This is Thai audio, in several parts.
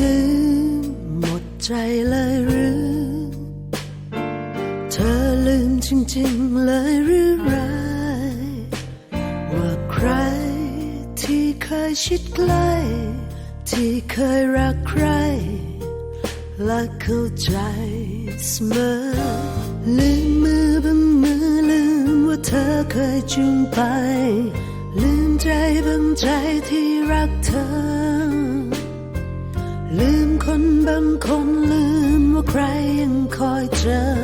ลืมหมดใจเลยหรือ เธอลืมจริงๆเลยหรือไร ว่าใครที่เคยชิดใกล้ที่เคยรักใคร และเข้าใจเสมอ ลืมมือบางมือลืมว่าเธอเคยจูงไป ลืมใจบางใจที่รักเธอ ลืมคนบางคนลืมว่าใครยังคอยเจอ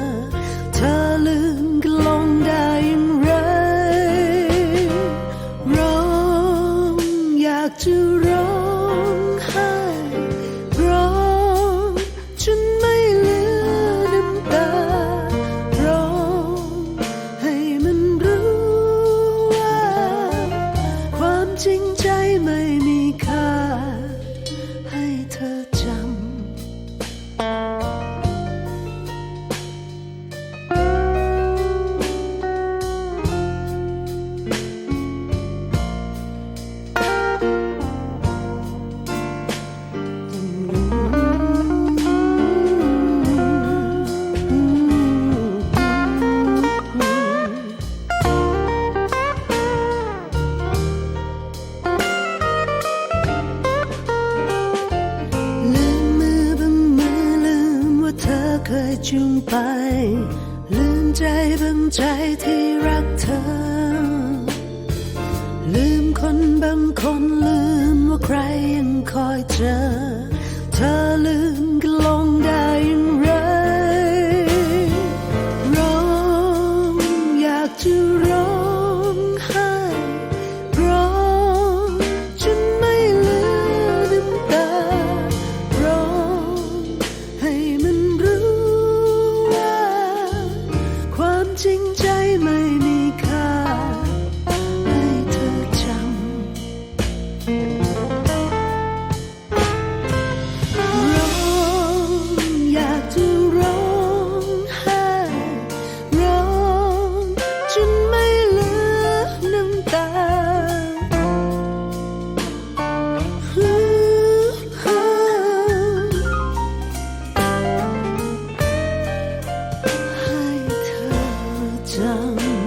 จูงไป ลืมใจบางใจที่รักเธอ ลืมคนบางคนลืมว่าใครยังคอยเจอ เธอลืมก็ลงได้ จริงใจไม่มี sun.